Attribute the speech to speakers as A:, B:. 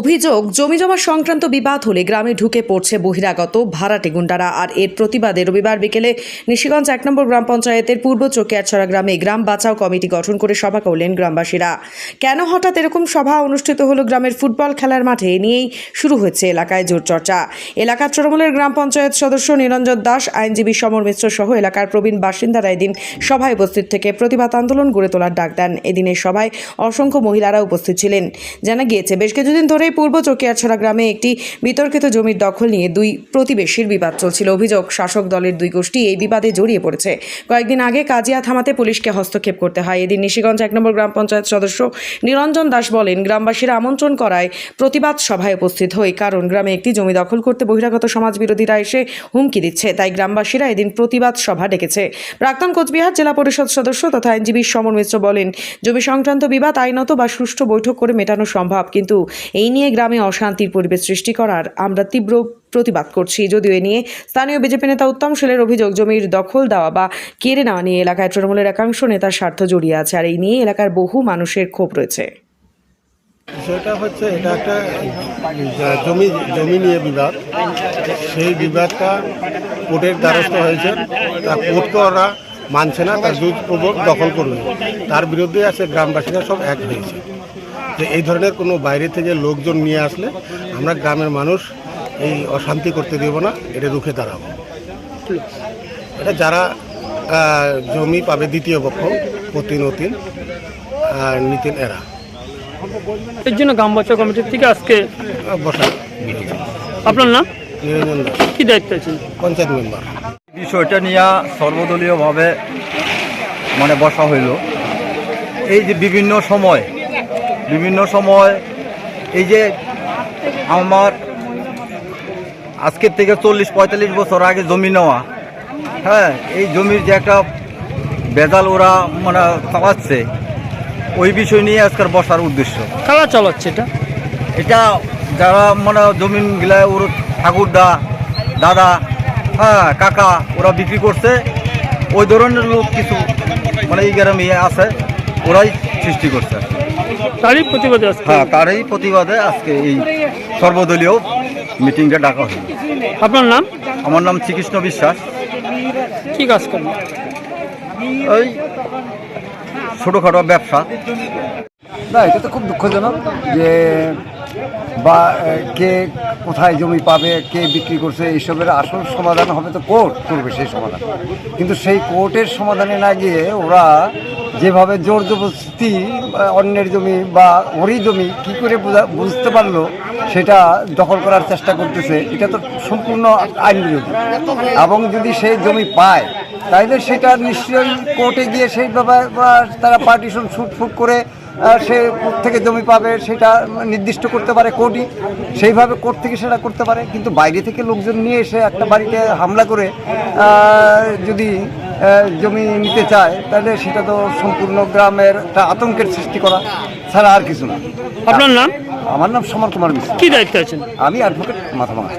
A: অভিযোগ জমিজমা সংক্রান্ত বিবাদ হলে গ্রামে ঢুকে পড়ছে বহিরাগত ভাড়াটে গুন্ডারা। আর এর প্রতিবাদে রবিবার বিকেলে নিশিগঞ্জ এক নম্বর গ্রাম পঞ্চায়েতের পূর্ব চকিয়ারছড়া গ্রামে গ্রাম বাঁচাও কমিটি গঠন করে সভা করলেন গ্রামবাসীরা। কেন হঠাৎ এরকম সভা অনুষ্ঠিত হলো গ্রামের ফুটবল খেলার মাঠে? নিয়েই শুরু হয়েছে এলাকায় জোর চর্চা। এলাকার তৃণমূলের গ্রাম পঞ্চায়েত সদস্য নিরঞ্জন দাস, আইনজীবী সমর মিশ্র সহ এলাকার প্রবীণ বাসিন্দারা এদিন সভায় উপস্থিত থেকে প্রতিবাদ আন্দোলন গড়ে তোলার ডাক দেন। এদিনের সভায় অসংখ্য মহিলারা উপস্থিত ছিলেন। জানা গিয়েছে, বেশ কিছুদিন ধরেই পূর্ব চকিয়ারছড়া গ্রামে একটি বিতর্কিত জমির দখল নিয়ে দুই প্রতিবেশীর বিবাদ চলছিল। অভিযোগ, শাসক দলের দুই গোষ্ঠী এই বিবাদে জড়িয়ে পড়েছে। কয়েকদিন আগে কাজিয়া থামাতে পুলিশকে হস্তক্ষেপ করতে হয়। এদিন নিশিগঞ্জ এক নম্বর গ্রাম পঞ্চায়েত সদস্য নিরঞ্জন দাস বলেন, গ্রামবাসীরা আমন্ত্রণ করায় প্রতিবাদ সভায় উপস্থিত হই, কারণ গ্রামে একটি জমি দখল করতে বহিরাগত সমাজ বিরোধীরা এসে হুমকি দিচ্ছে। তাই গ্রামবাসীরা এদিন প্রতিবাদ সভা ডেকেছে। প্রাক্তন কোচবিহার জেলা পরিষদ সদস্য তথা আইনজীবী সমর মিশ্র বলেন, জমি সংক্রান্ত বিবাদ আইনত বা সুষ্ঠু বৈঠক করে মেটানো সম্ভব, কিন্তু এই নিয়ে গ্রামে অশান্তির পরিবেশ সৃষ্টি করার আমরা তীব্র প্রতিবাদ করছি। যদিও এ নিয়ে স্থানীয় বিজেপি নেতা উত্তম শীলের অভিযোগ, জমির দখল দেওয়া বা কেড়ে নেওয়া নিয়ে এলাকায় তৃণমূলের একাংশ নেতার স্বার্থ জড়িয়ে আছে, আর এই নিয়ে এলাকার বহু মানুষের ক্ষোভ রয়েছে।
B: সেটা হচ্ছে, এটা একটা জমি জমি নিয়ে বিবাদ। সেই বিবাদটা কোর্টের দ্বারস্থ হয়েছে। তা কোর্টকে ওরা মানছে না, তার জোরপূর্বক দখল করবে। তার বিরুদ্ধে আছে গ্রামবাসীরা সব এক হয়েছে। যে এই ধরনের কোনো বাইরে থেকে লোকজন নিয়ে আসলে আমরা গ্রামের মানুষ এই অশান্তি করতে দেব না এটা রুখে দাঁড়াবো। এটা যারা জমি পাবে দ্বিতীয় পক্ষ প্রতি নতিন আর নিতিন এরা।
C: এর জন্য গ্রাম বাঁচাও কমিটির থেকে আজকে
B: বসা।
C: আপনার নাম?
B: নিরঞ্জন দাস।
C: কি দায়িত্ব আছেন?
B: পঞ্চায়েত মেম্বার।
D: বিষয়টা নিয়ে সর্বদলীয়ভাবে মানে বসা হইল। এই যে বিভিন্ন সময় বিভিন্ন সময় এই যে আমার আজকের থেকে চল্লিশ পঁয়তাল্লিশ বছর আগে জমি নেওয়া হ্যাঁ এই জমির যে একটা বেজাল ওরা মানে চালাচ্ছে ওই বিষয় নিয়ে আজকের বসার উদ্দেশ্য।
C: কারা চালাচ্ছে এটা?
D: এটা যারা মানে জমিন গিলা ওর ঠাকুরদা দাদা হ্যাঁ কাকা ওরা বিক্রি করছে ওই ধরনের লোক কিছু মানে এই গ্রামে আছে ওরাই সৃষ্টি করছে।
C: তারই প্রতিবাদে আজকে?
D: হ্যাঁ তারই প্রতিবাদে আজকে এই সর্বদলীয় মিটিংটা ডাকা হলো।
C: আপনার নাম?
D: আমার নাম শ্রীকৃষ্ণ বিশ্বাস।
C: কি কাজ করেন?
D: ওই ছোটোখাটো ব্যবসা।
E: না এটা তো খুব দুঃখজনক যে বা কে কোথায় জমি পাবে কে বিক্রি করছে এইসবের আসল সমাধান হবে তো কোর্ট করবে সেই সমাধান। কিন্তু সেই কোর্টের সমাধানে না গিয়ে ওরা যেভাবে জোর জবরদস্তি আহ, অন্যের জমি বা ওরই জমি কি করে বোঝা- বুঝতে পারল সেটা দখল করার চেষ্টা করতেছে এটা তো সম্পূর্ণ আইন বিরোধী। এবং যদি সেই জমি পায় তাইলে সেটা নিশ্চয়ই কোর্টে গিয়ে সেই তারা পার্টিশন শুট ফুট করে সে থেকে জমি পাবে সেটা নির্দিষ্ট করতে পারে কোর্টই সেইভাবে কোর্ট থেকে সেটা করতে পারে কিন্তু বাইরে থেকে লোকজন নিয়ে এসে একটা বাড়িতে হামলা করে যদি জমি নিতে চায় তাহলে সেটা তো সম্পূর্ণ গ্রামের একটা আতঙ্কের সৃষ্টি করা ছাড়া আর কিছু না।
C: আপনার নাম?
E: আমার নাম সমর কুমার মিশ্র।
C: কি দায়িত্ব আছেন?
E: আমি অ্যাডভোকেট মাথাভাঙা